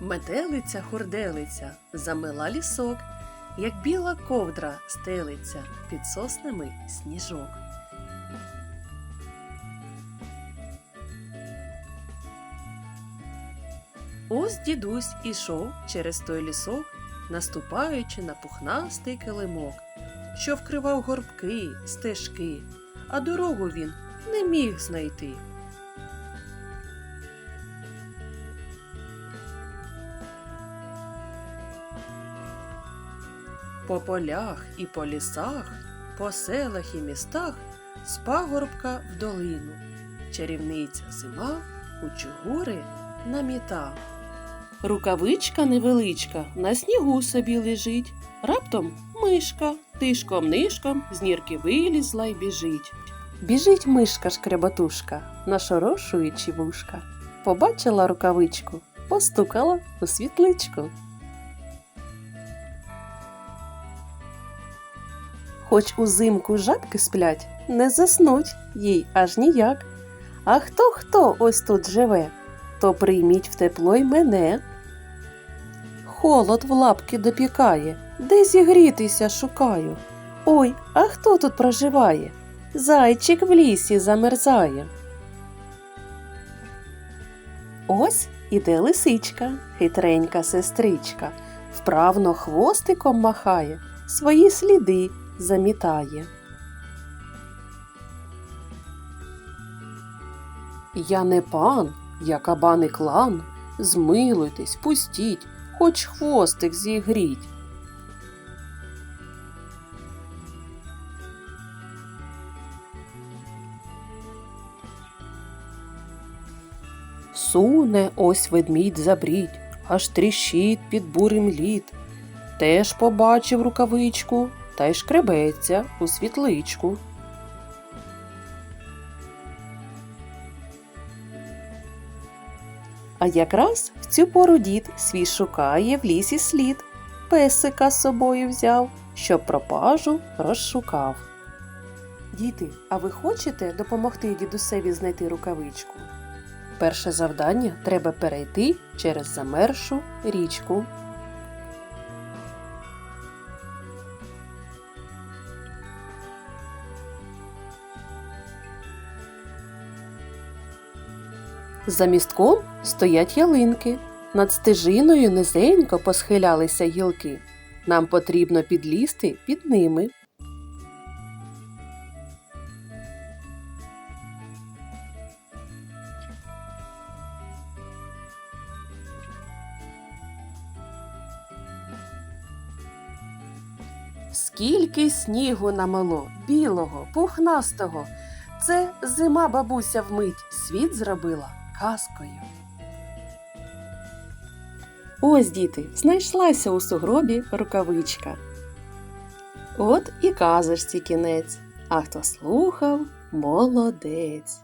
Метелиця хурделиця замила лісок, як біла ковдра стелиться під соснами сніжок. Ось дідусь ішов через той лісок, наступаючи на пухнастий килимок, що вкривав горбки, стежки, а дорогу він не міг знайти. По полях і по лісах, по селах і містах, з пагорбка в долину, чарівниця зима у чугури наміта. Рукавичка невеличка на снігу собі лежить. Раптом мишка тишком нишком з нірки вилізла й біжить. Біжить мишка шкребатушка, нашорошуючи вушка. Побачила рукавичку, постукала у світличку. Хоч узимку жабки сплять, не заснуть їй аж ніяк. А хто хто ось тут живе, то прийміть в тепло й мене. Холод в лапки допікає, де зігрітися шукаю. Ой, а хто тут проживає? Зайчик в лісі замерзає. Ось іде лисичка, хитренька сестричка, вправно хвостиком махає, свої сліди замітає. Я не пан, я кабаний клан. Змилуйтесь, пустіть, хоч хвостик зігріть. Суне ось ведмідь забрідь, аж тріщить під бурим лід. Теж побачив рукавичку та й шкребеться у світличку. А якраз в цю пору дід свій шукає в лісі слід. Песика з собою взяв, щоб пропажу розшукав. Діти, а ви хочете допомогти дідусеві знайти рукавичку? Перше завдання треба перейти через замершу річку. За містком стоять ялинки. Над стежиною низенько посхилялися гілки. Нам потрібно підлізти під ними. Скільки снігу намело, білого, пухнастого. Це зима бабуся вмить світ зробила казкою. Ось, діти, знайшлася у сугробі рукавичка. От і казочці кінець, а хто слухав молодець.